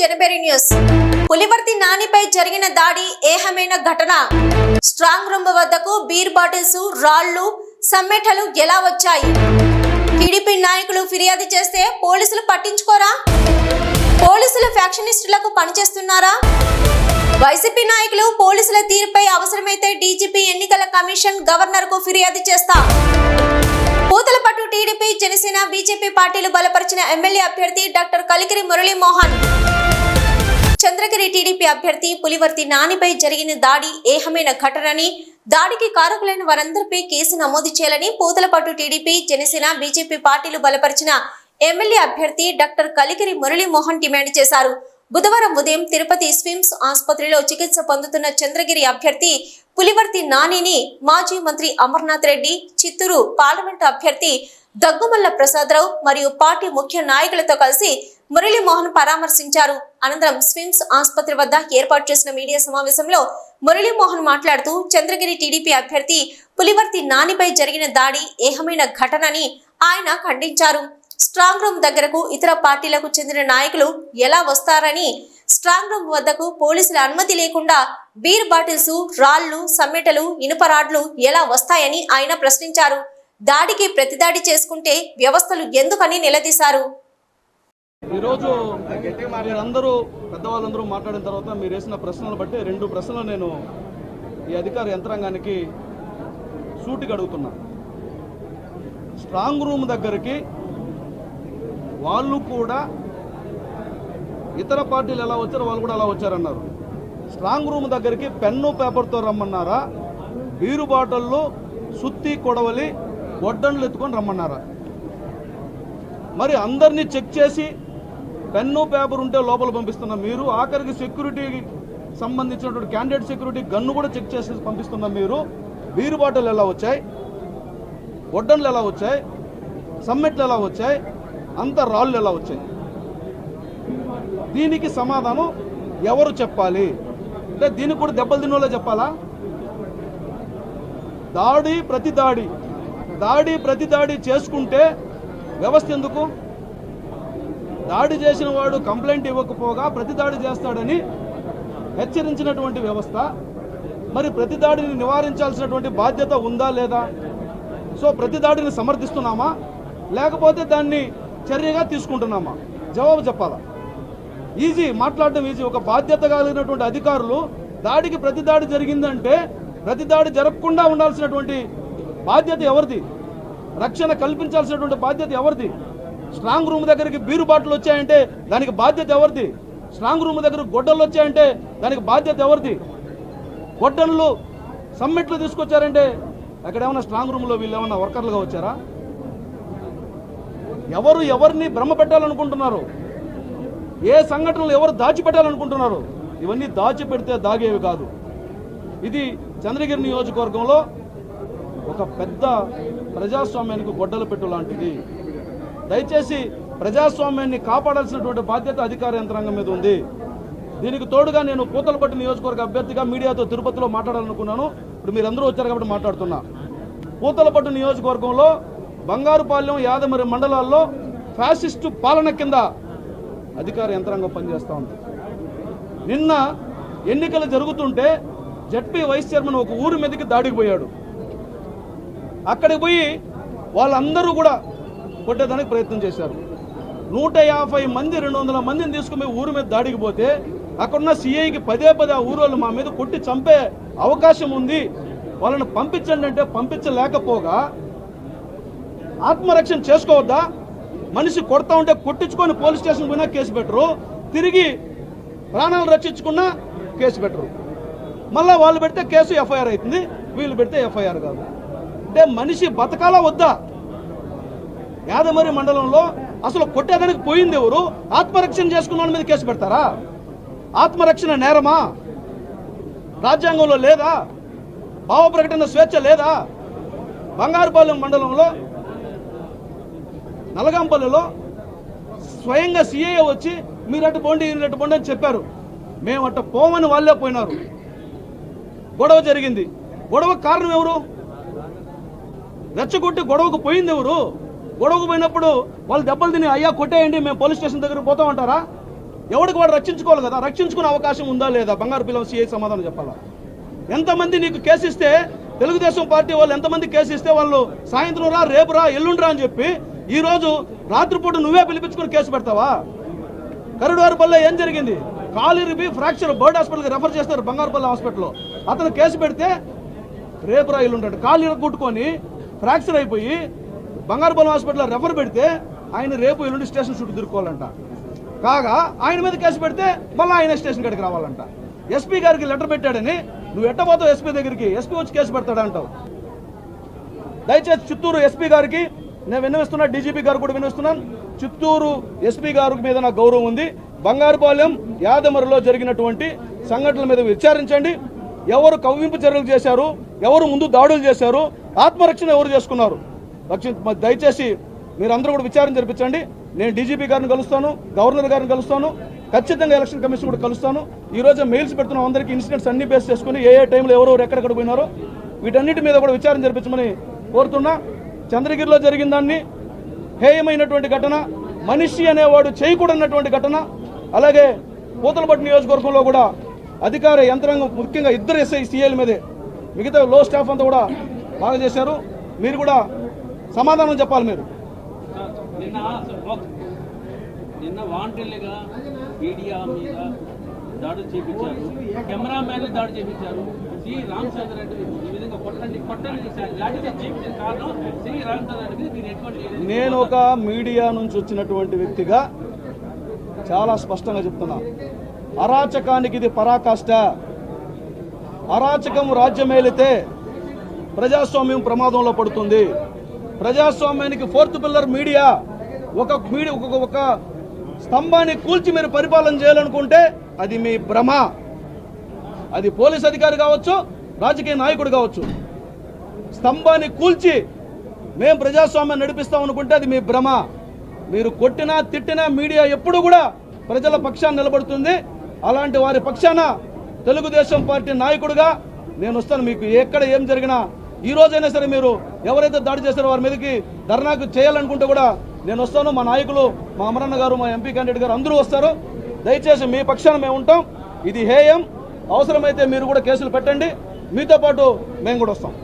జనబెరి news. Pulivarthi నానిపై జరిగిన దాడి ఏహమైన ఘటన. స్ట్రాంగ్ రూమ్ వద్దకు బీర్ బాటిల్స్ రాళ్ళు సమ్మెటలు ఎలా వచ్చాయి? టీడీపీ నాయకులు ఫిర్యాదు చేస్తే పోలీసులు పట్టించుకోరా? పోలీసులు ఫ్యాక్షనిస్టులకు పనిచేస్తున్నారా? వైసీపీ నాయకులు పోలీసుల తీరుపై అవసరమైతే డీజీపీ ఎన్నికల కమిషన్ గవర్నర్కు ఫిర్యాదు చేస్తా. టీడీపీ జనసేన బీజేపీ పార్టీలు బలపరిచిన ఎమ్మెల్యే అభ్యర్థి డాక్టర్ కలికిరి మురళీమోహన్. చంద్రగిరి టీడీపీ అభ్యర్థి పులివర్తి నానిపై జరిగిన దాడి ఏహమైన ఘటనని దాడికి కారకులైన వారందరిపై కేసు నమోదు చేయాలని పూతలపట్టు టీడీపీ జనసేన బీజేపీ పార్టీలు బలపరిచిన ఎమ్మెల్యే అభ్యర్థి డాక్టర్ కలికిరి మురళీమోహన్ డిమాండ్ చేశారు. బుధవారం ఉదయం తిరుపతి స్విమ్స్ ఆసుపత్రిలో చికిత్స పొందుతున్న చంద్రగిరి అభ్యర్థి పులివర్తి నానిని మాజీ మంత్రి అమర్నాథ్ రెడ్డి చిత్తూరు పార్లమెంటు అభ్యర్థి దగ్గుమల్ల ప్రసాదరావు మరియు పార్టీ ముఖ్య నాయకులతో కలిసి మురళీమోహన్ పరామర్శించారు. అనంతరం స్విమ్స్ ఆసుపత్రి వద్ద ఏర్పాటు చేసిన మీడియా సమావేశంలో మురళీమోహన్ మాట్లాడుతూ చంద్రగిరి టీడీపీ అభ్యర్థి పులివర్తి నానిపై జరిగిన దాడి ఏహమైన ఘటనని ఆయన ఖండించారు. స్ట్రాంగ్ రూమ్ దగ్గరకు ఇతర పార్టీలకు చెందిన నాయకులు ఎలా వస్తారని స్ట్రాంగ్ రూమ్ వద్దకు పోలీసుల అనుమతి లేకుండా బీర్ బాటిల్స్ రాళ్ళు సమ్మెటలు ఇనుప రాడ్లు ఎలా వస్తాయని ఆయన ప్రశ్నించారు. దాడికి ప్రతిదాడి చేసుకుంటే వ్యవస్థలు ఎందుకని నిలదీశారు? ఈరోజు మీరందరూ పెద్దవాళ్ళందరూ మాట్లాడిన తర్వాత మీరు వేసిన ప్రశ్నలు బట్టి రెండు ప్రశ్నలు నేను ఈ అధికార యంత్రాంగానికి సూటికి అడుగుతున్నా. స్ట్రాంగ్ రూమ్ దగ్గరికి వాళ్ళు కూడా ఇతర పార్టీలు ఎలా వచ్చారో వాళ్ళు కూడా అలా వచ్చారన్నారు. స్ట్రాంగ్ రూమ్ దగ్గరికి పెన్ను పేపర్తో రమ్మన్నారా? బీరు బాటల్లో సుత్తి కొడవలి గొడ్డన్లు ఎత్తుకొని రమ్మన్నారా? మరి అందరినీ చెక్ చేసి పెన్ను పేపర్ ఉంటే లోపల పంపిస్తున్న మీరు ఆఖరికి సెక్యూరిటీకి సంబంధించినటువంటి క్యాండిడేట్ సెక్యూరిటీ గన్ను కూడా చెక్ చేసి పంపిస్తున్న మీరు బీరు బాటిల్ ఎలా వచ్చాయి? గొడ్డన్లు ఎలా వచ్చాయి? సమ్మెట్లు ఎలా వచ్చాయి? అంత రాళ్ళు ఎలా వచ్చాయి? దీనికి సమాధానం ఎవరు చెప్పాలి? అంటే దీనికి కూడా దెబ్బలు తిన్నోళ్ళే చెప్పాలా? దాడి ప్రతి దాడి దాడి ప్రతి దాడి చేసుకుంటే వ్యవస్థ ఎందుకు? దాడి చేసిన వాడు కంప్లైంట్ ఇవ్వకపోగా ప్రతి దాడి చేస్తాడని హెచ్చరించినటువంటి వ్యవస్థ. మరి ప్రతి దాడిని నివారించాల్సినటువంటి బాధ్యత ఉందా లేదా? సో ప్రతి దాడిని సమర్థిస్తున్నామా? లేకపోతే దాన్ని చర్యగా తీసుకుంటున్నామా? జవాబు చెప్పాలా? ఈజీ మాట్లాడడం ఈజీ. ఒక బాధ్యత కలిగినటువంటి అధికారులు దాడికి ప్రతి దాడి జరిగిందంటే ప్రతి దాడి జరగకుండా ఉండాల్సినటువంటి బాధ్యత ఎవరిది? రక్షణ కల్పించాల్సినటువంటి బాధ్యత ఎవరిది? స్ట్రాంగ్ రూమ్ దగ్గరికి బీరు బాటిల్ వచ్చాయంటే దానికి బాధ్యత ఎవరిది? స్ట్రాంగ్ రూమ్ దగ్గర గొడ్డలు వచ్చాయంటే దానికి బాధ్యత ఎవరిది? గొడ్డలు సమ్మెట్లు తీసుకొచ్చారంటే అక్కడ ఏమైనా స్ట్రాంగ్ రూమ్లో వీళ్ళు ఏమన్నా వర్కర్లుగా వచ్చారా? ఎవరు ఎవరిని భ్రమ పెట్టాలనుకుంటున్నారు? ఏ సంఘటనలు ఎవరు దాచిపెట్టాలనుకుంటున్నారు? ఇవన్నీ దాచిపెడితే దాగేవి కాదు. ఇది చంద్రగిరి నియోజకవర్గంలో ఒక పెద్ద ప్రజాస్వామ్యానికి గొడ్డలు పెట్టు లాంటిది. దయచేసి ప్రజాస్వామ్యాన్ని కాపాడాల్సినటువంటి బాధ్యత అధికార యంత్రాంగం మీద ఉంది. దీనికి తోడుగా నేను పూతలపట్టు నియోజకవర్గ అభ్యర్థిగా మీడియాతో తిరుపతిలో మాట్లాడాలనుకున్నాను. ఇప్పుడు మీరందరూ వచ్చారు కాబట్టి మాట్లాడుతున్నా. పూతలపట్టు నియోజకవర్గంలో బంగారుపాలెం యాదమరి మండలాల్లో ఫ్యాసిస్టు పాలన కింద అధికార యంత్రాంగం పనిచేస్తూ ఉంది. నిన్న ఎన్నికలు జరుగుతుంటే జడ్పీ వైస్ చైర్మన్ ఒక ఊరి మీదకి దాడికి పోయాడు. అక్కడికి పోయి వాళ్ళందరూ కూడా కొట్టేదానికి ప్రయత్నం చేశారు. నూట యాభై మంది రెండు వందల మందిని తీసుకుని ఊరి మీద దాడికి పోతే అక్కడున్న సిఐకి పదే పదే ఆ ఊరోళ్ళు మా మీద కొట్టి చంపే అవకాశం ఉంది. వాళ్ళని పంపించండి అంటే పంపించలేకపోగా ఆత్మరక్షణ చేసుకోవద్దా? మనిషి కొడతా ఉంటే కొట్టించుకొని పోలీస్ స్టేషన్ పోయినా కేసు పెట్టరు. తిరిగి ప్రాణాలు రక్షించుకున్నా కేసు పెట్టరు. మళ్ళీ వాళ్ళు పెడితే కేసు ఎఫ్ఐఆర్ అవుతుంది. వీళ్ళు పెడితే ఎఫ్ఐఆర్ కాదు. అంటే మనిషి బతకాలా వద్దా? యాదమరి మండలంలో అసలు కొట్టేదానికి పోయింది ఎవరు? ఆత్మరక్షణ చేసుకున్న వాళ్ళ మీద కేసు పెడతారా? ఆత్మరక్షణ నేరమా? రాజ్యాంగంలో లేదా? భావ ప్రకటన స్వేచ్ఛ లేదా? బంగారుపాలెం మండలంలో నలగాంపల్లిలో స్వయంగా సిఐ వచ్చి మీరు అటు పోండి మీరు పోండి అని చెప్పారు. మేము అట్ట పోమని వాళ్ళే పోయినారు. గొడవ జరిగింది. గొడవ కారణం ఎవరు? రెచ్చగొట్టి గొడవకు పోయింది ఎవరు? గొడవకు పోయినప్పుడు వాళ్ళు దెబ్బలు తిని అయ్యా కొట్టేయండి మేము పోలీస్ స్టేషన్ దగ్గరకి పోతా ఉంటారా ఎవరికి వాడు రక్షించుకోవాలి కదా? రక్షించుకునే అవకాశం ఉందా లేదా? బంగారు పిల్లల సిఐ సమాధానం చెప్పాలా? ఎంతమంది నీకు కేసు ఇస్తే తెలుగుదేశం పార్టీ వాళ్ళు ఎంతమంది కేసు ఇస్తే వాళ్ళు సాయంత్రం రా రేపు రా ఎల్లుండ్రా అని చెప్పి ఈరోజు రాత్రిపూట నువ్వే పిలిపించుకుని కేసు పెడతావా? కరుడువారిపల్లె ఏం జరిగింది? కాలు ఇరిపి ఫ్రాక్చర్ బర్డ్ హాస్పిటల్కి రెఫర్ చేస్తారు బంగారుపల్లి హాస్పిటల్లో. అతను కేసు పెడితే రేపు రా ఎల్లుంటాడు కాలు ఇరగొట్టుకొని ఫ్రాక్చర్ అయిపోయి బంగారుపల్లి హాస్పిటల్లో రెఫర్ పెడితే ఆయన రేపు ఎల్లుండి స్టేషన్ చుట్టూ తిరుక్కోవాలంట. కాగా ఆయన మీద కేసు పెడితే మళ్ళీ ఆయన స్టేషన్ కాడికి రావాలంట. ఎస్పీ గారికి లెటర్ పెట్టాడని నువ్వు ఎట్టబోతావు ఎస్పీ దగ్గరికి? ఎస్పీ వచ్చి కేసు పెడతాడంటావు దయచేసి చిత్తూరు ఎస్పీ గారికి నేను విన్నవిస్తున్నా డీజీపీ గారు కూడా విన్నవిస్తున్నాను. చిత్తూరు ఎస్పీ గారి మీద నాకు గౌరవం ఉంది. బంగారుపాలెం యాదమరిలో జరిగినటువంటి సంఘటనల మీద విచారించండి. ఎవరు కవ్వింపు చర్యలు చేశారు? ఎవరు ముందు దాడులు చేశారు? ఆత్మరక్షణ ఎవరు చేసుకున్నారు? రక్షణ దయచేసి మీరందరూ కూడా విచారణ జరిపించండి. నేను డీజీపీ గారిని కలుస్తాను గవర్నర్ గారిని కలుస్తాను ఖచ్చితంగా ఎలక్షన్ కమిషన్ కూడా కలుస్తాను. ఈ రోజు మెయిల్స్ పెడుతున్నాం అందరికీ ఇన్సిడెంట్స్ అన్ని బేస్ చేసుకుని ఏ ఏ టైంలో ఎవరెవరు ఎక్కడెక్కడ పోయినారో. వీటన్నిటి మీద కూడా విచారణ జరిపించమని కోరుతున్నా. చంద్రగిరిలో జరిగిన దాన్ని హేయమైనటువంటి ఘటన మనిషి అనేవాడు చేయకూడనటువంటి ఘటన అలాగే పూతలపట్టు నియోజకవర్గంలో కూడా అధికార యంత్రాంగం ముఖ్యంగా ఇద్దరు ఎస్ఐ సీఏల మీదే మిగతా లో స్టాఫ్ అంతా కూడా బాగా చేశారు. మీరు కూడా సమాధానం చెప్పాలి మీరు. నిన్న ఒక- నిన్న వాంటెల్లిగా మీడియా మీద దాడులు చేపించారు. కెమెరామ్యాన్ దాడి చేపించారు. సి. రామచంద్ర రెడ్డి ఈ విధంగా కొట్టండి కొట్టండి చేశారు. లాఠీ చార్జ్ చేయించిన కారణం సి. రామచంద్ర రెడ్డి మీద మీరు ఎటువంటి నేను ఒక మీడియా నుంచి వచ్చినటువంటి వ్యక్తిగా చాలా స్పష్టంగా చెప్తున్నా. అరాచకానికి ఇది పరాకాష్ట. అరాచకం రాజ్యమేలితే ప్రజాస్వామ్యం ప్రమాదంలో పడుతుంది. ప్రజాస్వామ్యానికి ఫోర్త్ పిల్లర్ మీడియా ఒక మీడియా ఒక స్తంభాన్ని కూల్చి మీరు పరిపాలన చేయాలనుకుంటే అది మీ భ్రమ. అది పోలీస్ అధికారి కావచ్చు రాజకీయ నాయకుడు కావచ్చు. స్తంభాన్ని కూల్చి మేము ప్రజాస్వామ్యం నడిపిస్తాం అనుకుంటే అది మీ భ్రమ. మీరు కొట్టినా తిట్టినా మీడియా ఎప్పుడు కూడా ప్రజల పక్షాన్ని నిలబడుతుంది. అలాంటి వారి పక్షాన తెలుగుదేశం పార్టీ నాయకుడిగా నేను వస్తాను. మీకు ఎక్కడ ఏం జరిగినా ఈ రోజైనా సరే మీరు ఎవరైతే దాడి చేశారో వారి మీదకి ధర్నాకు చేయాలనుకుంటే కూడా నేను వస్తాను. మా నాయకులు మా అమరన్న గారు మా ఎంపీ క్యాండిడేట్ గారు అందరూ వస్తారు. దయచేసి మీ పక్షాన మేము ఉంటాం. ఇది హేయం. అవసరమైతే మీరు కూడా కేసులు పెట్టండి. మీతో పాటు మేము కూడా వస్తాం.